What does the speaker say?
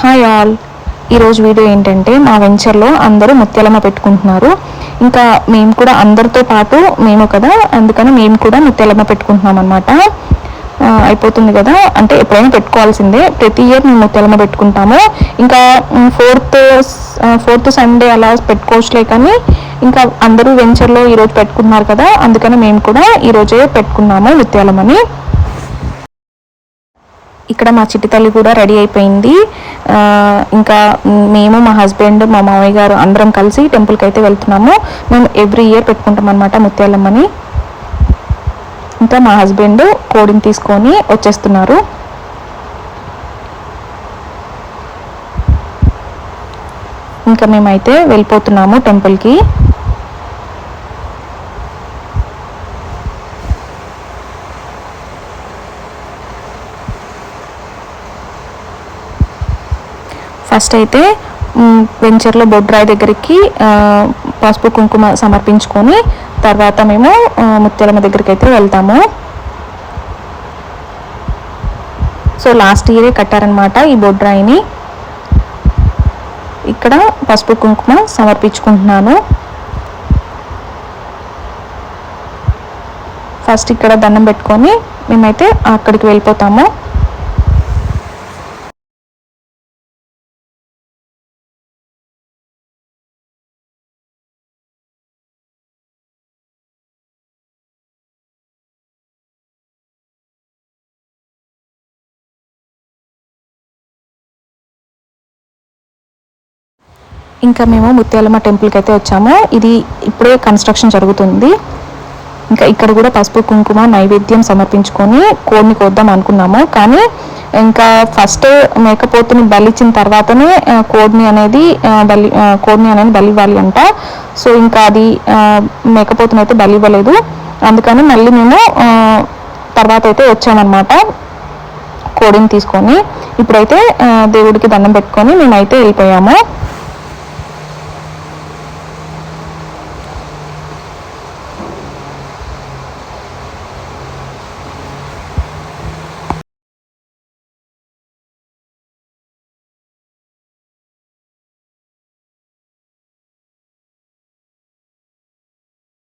Hi all. ఈరోజు video ఏంటంటే మా వెంచర్లో అందరూ ముత్యాలమ్మ పెట్టుకుంటున్నారు. ఇంకా మేము కూడా అందరితో పాటు మేము కదా అందుకని మేము కూడా ముత్యాలమ్మ పెట్టుకుంటున్నాం అనమాట అయిపోతుంది కదా? అంటే ఎప్పుడైనా పెట్టుకోవాల్సిందే. ప్రతి ఇయర్ మేము ముత్యాలమ్మ పెట్టుకుంటాము. ఇంకా ఫోర్త్ ఫోర్త్ సండే అలా పెట్టుకోవచ్చులే కానీ ఇంకా అందరూ వెంచర్లో ఈరోజు పెట్టుకుంటున్నారు కదా అందుకని మేము కూడా ఈరోజే పెట్టుకున్నాము ముత్యాలమ్మని. ఇక్కడ మా చిట్టి తల్లి కూడా రెడీ అయిపోయింది. ఇంకా మేము మా హస్బెండ్ మా మామయ్య గారు అందరం కలిసి టెంపుల్కి అయితే వెళ్తున్నాము. మేము ఎవ్రీ ఇయర్ పెట్టుకుంటాం అనమాట ముత్యాలమ్మని. ఇంకా మా హస్బెండ్ కోడిని తీసుకొని వచ్చేస్తున్నారు. ఇంకా మేమైతే వెళ్ళిపోతున్నాము టెంపుల్కి. ఫస్ట్ అయితే వెంచర్లో బొడ్రాయి దగ్గరికి పసుపు కుంకుమ సమర్పించుకొని తర్వాత మేము ముత్యాలమ్మ దగ్గరికి అయితే వెళ్తాము. సో లాస్ట్ ఇయరే కట్టారనమాట ఈ బొడ్రాయిని. ఇక్కడ పసుపు కుంకుమ సమర్పించుకుంటున్నాను. ఫస్ట్ ఇక్కడ దండం పెట్టుకొని మేమైతే అక్కడికి వెళ్ళిపోతాము. ఇంకా మేము ముత్యాలమ్మ టెంపుల్కి అయితే వచ్చాము. ఇది ఇప్పుడే కన్స్ట్రక్షన్ జరుగుతుంది. ఇంకా ఇక్కడ కూడా పసుపు కుంకుమ నైవేద్యం సమర్పించుకొని కోడిని కోద్దాం అనుకున్నాము. కానీ ఇంకా ఫస్ట్ మేకపోతుని బలిచ్చిన తర్వాతనే కోడిని అనేది బలి కోడిని అనేది బలి ఇవ్వాలి అంట. సో ఇంకా అది మేకపోతుని అయితే బలి ఇవ్వలేదు అందుకని మళ్ళీ మేము తర్వాత అయితే వచ్చామన్నమాట కోడిని తీసుకొని. ఇప్పుడైతే దేవుడికి దండం పెట్టుకొని మేమైతే వెళ్ళిపోయాము.